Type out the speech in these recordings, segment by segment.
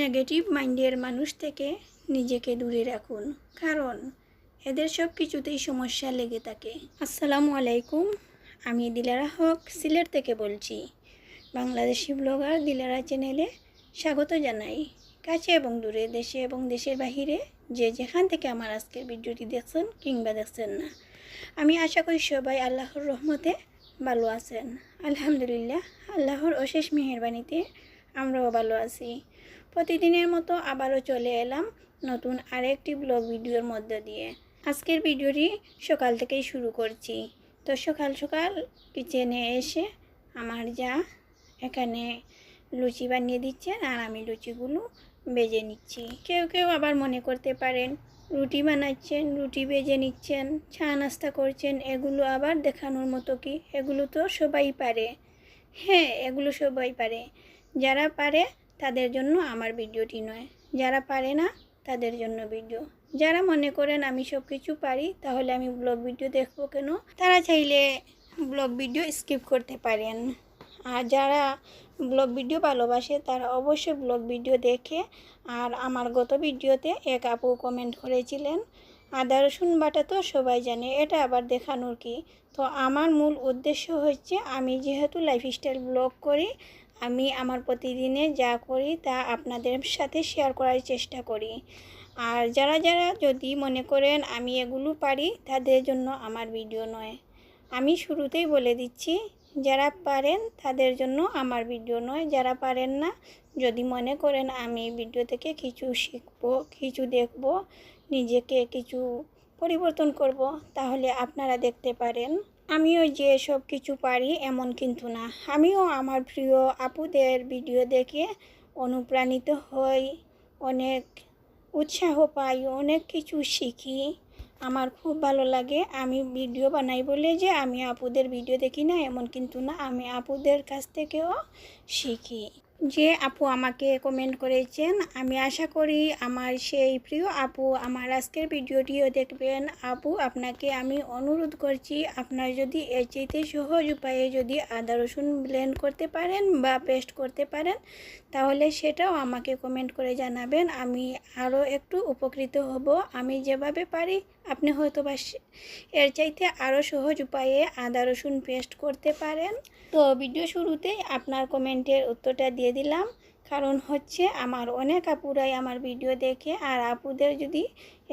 Negative মাইন্ডের মানুষ থেকে নিজেকে দূরে রাখুন। কারণ এদের সব কিছুতেই সমস্যা লেগে থাকে। আসসালামু আলাইকুম, আমি দিলারা হক, সিলেট থেকে বলছি। বাংলাদেশি ব্লগার দিলারা চ্যানেলে স্বাগত জানাই। কাছে এবং দূরে, দেশে এবং দেশের বাহিরে যে যেখান থেকে আমার আজকের ভিডিওটি দেখছেন কিংবা দেখছেন না, আমি আশা করি সবাই আল্লাহর রহমতে ভালো আছেন। আলহামদুলিল্লাহ, আল্লাহর অশেষ মেহরবানিতে আমরাও ভালো আছি। প্রতিদিনের মতো আবারও চলে এলাম নতুন আরেকটি ব্লগ ভিডিওর মধ্য দিয়ে। আজকের ভিডিওটি সকাল থেকেই শুরু করছি। তো সকাল সকাল কিচেনে এসে আমার যা এখানে লুচি বানিয়ে দিচ্ছেন আর আমি লুচিগুলো বেজে নিচ্ছি। কেউ কেউ আবার মনে করতে পারেন রুটি বানাচ্ছেন, রুটি বেজে নিচ্ছেন, চা নাস্তা করছেন, এগুলো আবার দেখানোর মতো কি? এগুলো তো সবাই পারে। হ্যাঁ এগুলো সবাই পারে। যারা পারে তাদের জন্য আমার ভিডিওটি নয়। যারা পারে না, তাদের জন্য ভিডিও। যারা মনে করেন আমি সব কিছু পারি, তাহলে আমি ব্লগ ভিডিও দেখব কেন? তারা চাইলে ব্লগ ভিডিও স্কিপ করতে পারেন। আর যারা ব্লগ ভিডিও ভালোবাসে, তারা অবশ্যই ব্লগ ভিডিও দেখে আর আমার গত ভিডিওতে এক আপু কমেন্ট করেছিলেন, আদা রসুন বাটা তো সবাই জানে, এটা আবার দেখানোর কি? তো আমার মূল উদ্দেশ্য হচ্ছে, আমি যেহেতু লাইফস্টাইল ব্লগ করি আমি আমার প্রতিদিনে যা করি তা আপনাদের সাথে শেয়ার করার চেষ্টা করি। আর যারা যারা যদি মনে করেন আমি এগুলো পারি, তাদের জন্য আমার ভিডিও নয়। আমি শুরুতেই বলে দিচ্ছি, যারা পারেন তাদের জন্য আমার ভিডিও নয়। যারা পারেন না, যদি মনে করেন আমি ভিডিও থেকে কিছু শিখব, কিছু দেখব, নিজেকে কিছু পরিবর্তন করব, তাহলে আপনারা দেখতে পারেন। আমিও যে সব কিছু পারি এমন কিন্তু না। আমিও আমার প্রিয় আপুদের ভিডিও দেখে অনুপ্রাণিত হই, অনেক উৎসাহ পাই, অনেক কিছু শিখি। আমার খুব ভালো লাগে আমি ভিডিও বানাই বলে যে আমি আপুদের ভিডিও দেখি না এমন কিন্তু না, আমি আপুদের কাছ থেকেও শিখি। যে আপু আমাকে কমেন্ট করেছেন, আমি আশা করি আমার সেই প্রিয় আপু আমার আজকের ভিডিওটিও দেখবেন। আপু, আপনাকে আমি অনুরোধ করছি, আপনার যদি এর চাইতে সহজ উপায়ে যদি আদা রসুন ব্লেন্ড করতে পারেন বা পেস্ট করতে পারেন, তাহলে সেটাও আমাকে কমেন্ট করে জানাবেন। আমি আরও একটু উপকৃত হব। আমি যেভাবে পারি, আপনি হয়তো বা এর চাইতে আরও সহজ উপায়ে আদা রসুন পেস্ট করতে পারেন। তো ভিডিও শুরুতেই আপনার কমেন্টের উত্তরটা দিয়ে দিলাম। কারণ হচ্ছে আমার অনেক আপুরাই আমার ভিডিও দেখে আর আপুদের যদি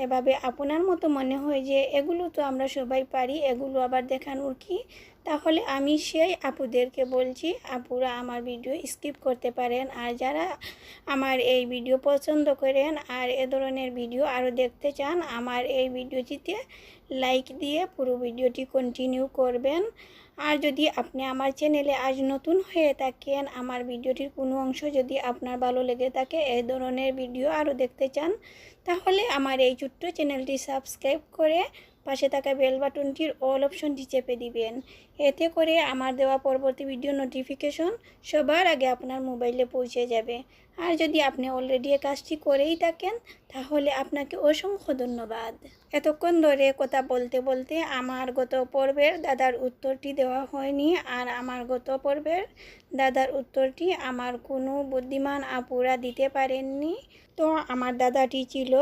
এভাবে আপনার মতো মনে হয় যে এগুলো তো আমরা সবাই পারি, এগুলো আবার দেখানোর কি? তাহলে আমি সেই আপুদেরকে বলছি, আপুরা আমার ভিডিও স্কিপ করতে পারেন। আর যারা আমার এই ভিডিও পছন্দ করেন আর এ ধরনের ভিডিও আরও দেখতে চান, আমার এই ভিডিওটিতে লাইক দিয়ে পুরো ভিডিওটি কন্টিনিউ করবেন। আর যদি আপনি আমার চ্যানেলে আজ নতুন হয়ে থাকেন, আমার ভিডিওটির কোনো অংশ যদি আপনার ভালো লেগে থাকে এই ধরনের ভিডিও আরও দেখতে চান, তাহলে আমার এই ছোট্ট চ্যানেলটি সাবস্ক্রাইব করে পাশে থাকা বেল বাটনটির অল অপশনটি চেপে দিবেন। এতে করে আমার দেওয়া পরবর্তী ভিডিও নোটিফিকেশন সবার আগে আপনার মোবাইলে পৌঁছে যাবে। আর যদি আপনি অলরেডি এ কাজটি করেই থাকেন, তাহলে আপনাকে অসংখ্য ধন্যবাদ। এতক্ষণ ধরে কথা বলতে বলতে আমার গত পর্বের দাদার উত্তরটি দেওয়া হয়নি আর আমার গত পর্বের দাদার উত্তরটি আমার কোনো বুদ্ধিমান আপুরা দিতে পারেননি। তো আমার দাদাটি ছিল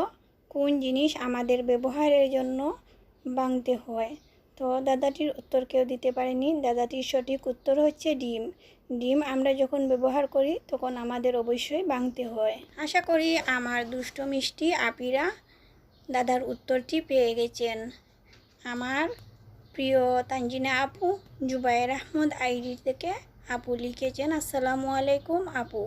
কোন জিনিস আমাদের ব্যবহারের জন্য ভাঙতে হয়। তো দাদাটির উত্তর কেউ দিতে পারেনি। দাদাটির সঠিক উত্তর হচ্ছে ডিম। ডিম আমরা যখন ব্যবহার করি, তখন আমাদের অবশ্যই ভাঙতে হয়। আশা করি আমার দুষ্ট মিষ্টি আপিরা দাদার উত্তরটি পেয়ে গেছেন। আমার প্রিয় তানজিনা আপু জুবাইর আহমদ আইডি থেকে আপু লিখেছেন, আসসালামু আলাইকুম আপু।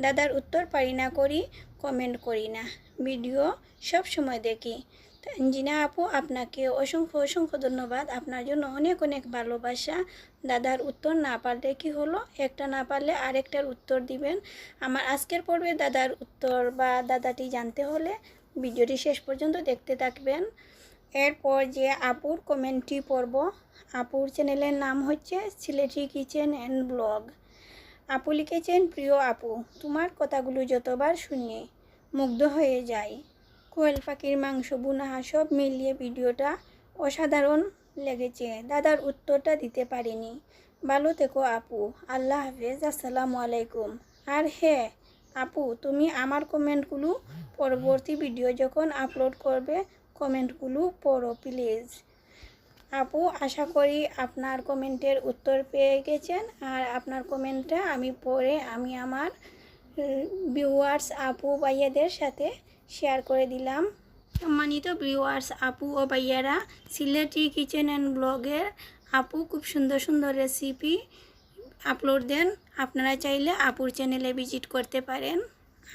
দাদার উত্তর পারি না করি কমেন্ট করি না। ভিডিও সব সময় দেখি। তানজিনা আপু, আপনাকে অসংখ্য অসংখ্য ধন্যবাদ। আপনার জন্য অনেক অনেক ভালোবাসা। দাদার উত্তর না পারলে কি হলো? একটা না পারলে আরেকটার উত্তর দিবেন। আমার আজকের পর্বে দাদার উত্তর বা দাদাটি জানতে হলে ভিডিওটি শেষ পর্যন্ত দেখতে থাকবেন। এরপর যে আপুর কমেন্টটি পড়ব, আপুর চ্যানেলের নাম হচ্ছে সিলেটি কিচেন অ্যান্ড ব্লগ। আপু লিখেছেন, প্রিয় আপু, তোমার কথাগুলো যতবার শুনি মুগ্ধ হয়ে যাই। কোয়েল পাখির মাংস, বুনা, সব মিলিয়ে ভিডিওটা অসাধারণ লেগেছে। দাদার উত্তরটা দিতে পারিনি। ভালো থেকো আপু। আল্লাহ হাফেজ, আসসালামু আলাইকুম। আর হ্যাঁ আপু, তুমি আমার কমেন্টগুলো পরবর্তী ভিডিও যখন আপলোড করবে, কমেন্টগুলো পড়ো, প্লিজ। আপু, আশা করি আপনার কমেন্টের উত্তর পেয়ে গেছেন। আর আপনার কমেন্টটা আমি পড়ে, আমি আমার ভিউয়ার্স আপু, ভাইয়াদের সাথে শেয়ার করে দিলাম। সম্মানিত ভিউয়ার্স আপু ও ভাইয়ারা, সিলেটি কিচেন অ্যান্ড ব্লগের আপু খুব সুন্দর সুন্দর রেসিপি আপলোড দেন। আপনারা চাইলে আপুর চ্যানেলে ভিজিট করতে পারেন।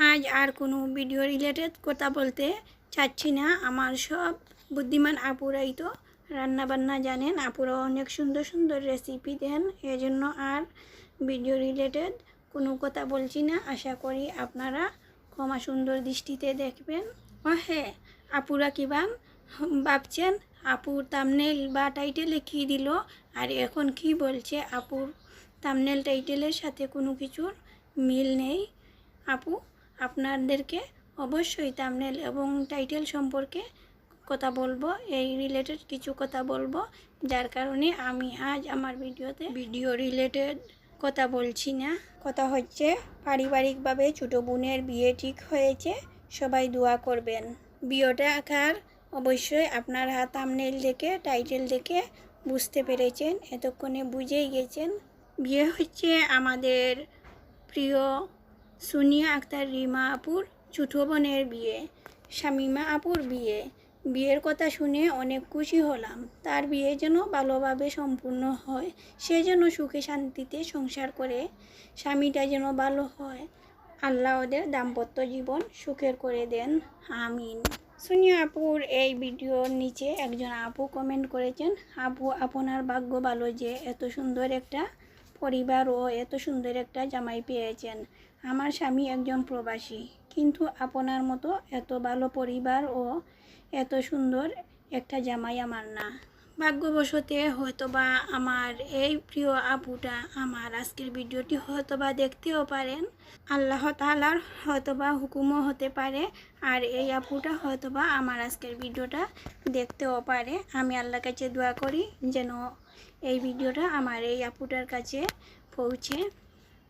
আজ আর কোনো ভিডিও রিলেটেড কথা বলতে চাচ্ছি না। আমার সব বুদ্ধিমান আপুরাই তো রান্না বান্না জানেন। আপুরা অনেক সুন্দর সুন্দর রেসিপি দেন। এজন্য আর ভিডিও রিলেটেড কোনো কথা বলছি না। আশা করি আপনারা ক্ষমা সুন্দর দৃষ্টিতে দেখবেন। ও হ্যাঁ আপুরা কিবা ভাবছেন, আপুর তামনেল বা টাইটেল কী দিল? আর এখন কি বলছে আপুর তামনেল টাইটেলের সাথে কোনো কিছুর মিল নেই? আপু, আপনাদেরকে অবশ্যই তামনেল এবং টাইটেল সম্পর্কে কথা বলব, এই রিলেটেড কিছু কথা বলব, যার কারণে আমি আজ আমার ভিডিওতে ভিডিও রিলেটেড কথা বলছি না। কথা হচ্ছে, পারিবারিকভাবে ছোটো বোনের বিয়ে ঠিক হয়েছে, সবাই দোয়া করবেন। বিয়েটা আকার অবশ্যই আপনার হাত আমনেল দেখে টাইটেল দেখে বুঝতে পেরেছেন, এতক্ষণে বুঝেই গেছেন। বিয়ে হচ্ছে আমাদের প্রিয় সুনিয়া আক্তার, রিমা আপুর ছোটো বোনের বিয়ে, শামিমা আপুর বিয়ে। বিয়ের কথা শুনে অনেক খুশি হলাম। তার বিয়ে যেন ভালোভাবে সম্পূর্ণ হয়, সে যেন সুখে শান্তিতে সংসার করে, স্বামীটা যেন ভালো হয়। আল্লাহ ওদের দাম্পত্য জীবন সুখের করে দেন। আমিন। সুনিয়া আপুর এই ভিডিওর নিচে একজন আপু কমেন্ট করেছেন, আপু, আপনার ভাগ্য ভালো যে এত সুন্দর একটা পরিবার ও এত সুন্দর একটা জামাই পেয়েছেন। আমার স্বামী একজন প্রবাসী, কিন্তু আপনার মতো এত ভালো পরিবার ও এত সুন্দর একটা জামাই আমার না। ভাগ্যবশতে হয়তোবা আমার এই প্রিয় আপুটা আমার আজকের ভিডিওটি হয়তোবা দেখতেও পারেন। আল্লাহ তালার হয়তোবা হুকুমও হতে পারে আর এই আপুটা হয়তোবা আমার আজকের ভিডিওটা দেখতেও পারে। আমি আল্লাহর কাছে দোয়া করি যেন এই ভিডিওটা আমার এই আপুটার কাছে পৌঁছে।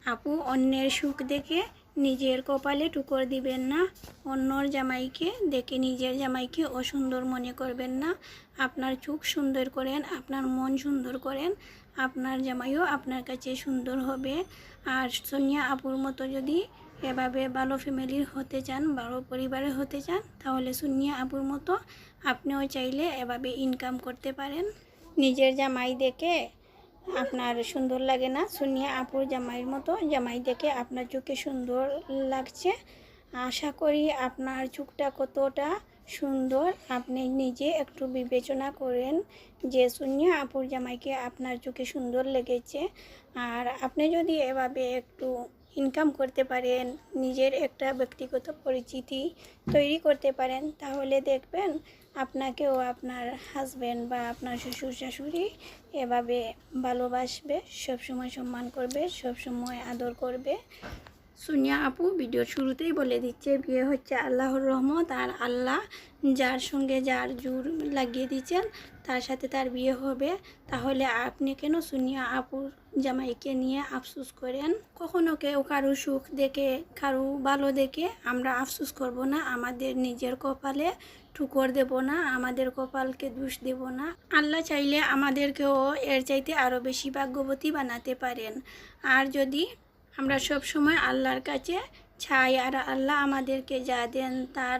আপু অন্যের সুখ দেখে নিজের কপালে টুকর দিবেন না, অন্যর জামাইকে দেখে নিজের জামাইকে অসুন্দর মনে করবেন না। আপনার চোখ সুন্দর করেন, আপনার মন সুন্দর করেন, আপনার জামাইও আপনার কাছে সুন্দর হবে। আর সোনিয়া আপুর মতো যদি এভাবে ভালো ফ্যামিলির হতে চান, ভালো পরিবারের হতে চান, তাহলে সোনিয়া আপুর মতো আপনিও চাইলে এভাবে ইনকাম করতে পারেন। নিজের জামাই দেখে আপনার সুন্দর লাগে না? সুনিয়া আপুর জামাইয়ের মতো জামাই দেখে আপনার চোখে সুন্দর লাগছে। আশা করি আপনার চোখটা কতটা সুন্দর। আপনি নিজে একটু বিবেচনা করেন যে সুনিয়া আপুর জামাইকে আপনার চোখে সুন্দর লেগেছে। আর আপনি যদি এভাবে একটু ইনকাম করতে পারেন, নিজের একটা ব্যক্তিগত পরিচিতি তৈরি করতে পারেন, তাহলে দেখবেন আপনাকেও আপনার হাজব্যান্ড বা আপনার শ্বশুর শাশুড়ি এভাবে ভালোবাসবে, সবসময় সম্মান করবে, সবসময় আদর করবে। সুনিয়া আপু ভিডিওর শুরুতেই বলে দিচ্ছে, বিয়ে হচ্ছে আল্লাহর রহমত আর আল্লাহ যার সঙ্গে যার জোর লাগিয়ে দিচ্ছেন তার সাথে তার বিয়ে হবে। তাহলে আপনি কেন সুনিয়া আপুর জামাইকে নিয়ে আফসুস করেন? কখনো কেউ কারও সুখ দেখে, কারও ভালো দেখে আমরা আফসুস করব না, আমাদের নিজের কপালে ঠুকর দেব না, আমাদের কপালকে দোষ দেব না। আল্লাহ চাইলে আমাদেরকেও এর চাইতে আরও বেশি ভাগ্যবতী বানাতে পারেন। আর যদি আমরা সব সময় আল্লাহর কাছে চাই আর আল্লাহ আমাদেরকে যা দেন তার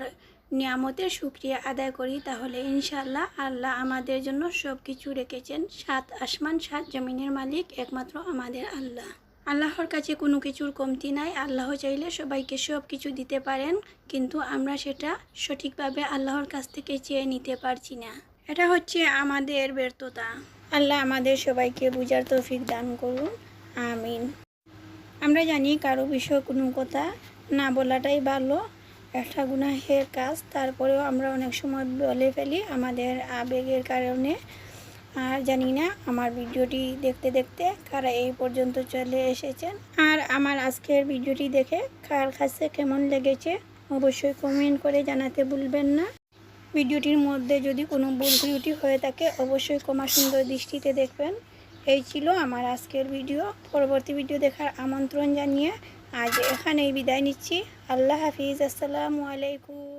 নিয়ামতের শুক্রিয়া আদায় করি, তাহলে ইনশাল্লাহ আল্লাহ আমাদের জন্য সব কিছু রেখেছেন। সাত আসমান, সাত জমিনের মালিক, একমাত্র আমাদের আল্লাহ। আল্লাহর কাছে কোনো কিছুর কমতি নাই। আল্লাহ চাইলে সবাইকে সব কিছু দিতে পারেন, কিন্তু আমরা সেটা সঠিকভাবে আল্লাহর কাছ থেকে চেয়ে নিতে পারছি না। এটা হচ্ছে আমাদের ব্যর্থতা। আল্লাহ আমাদের সবাইকে বুঝার তৌফিক দান করুন। আমিন। আমরা জানি কারও বিষয়ে কোনো কথা না বলাটাই ভালো। একটা গুনাহের কাজ, তারপরেও আমরা অনেক সময় বলে ফেলি আমাদের আবেগের কারণে। আর জানি না আমার ভিডিওটি দেখতে দেখতে কারা এই পর্যন্ত চলে এসেছেন। আর আমার আজকের ভিডিওটি দেখে কার কাছে কেমন লেগেছে অবশ্যই কমেন্ট করে জানাতে ভুলবেন না। ভিডিওটির মধ্যে যদি কোনো ভুল ত্রুটি হয়ে থাকে, অবশ্যই কমা সুন্দর দৃষ্টিতে দেখবেন। এই ছিল আমার আজকের ভিডিও। পরবর্তী ভিডিও দেখার আমন্ত্রণ জানিয়ে আজ এখানেই বিদায় নিচ্ছি। আল্লাহ হাফিজ। আসসালামু আলাইকুম।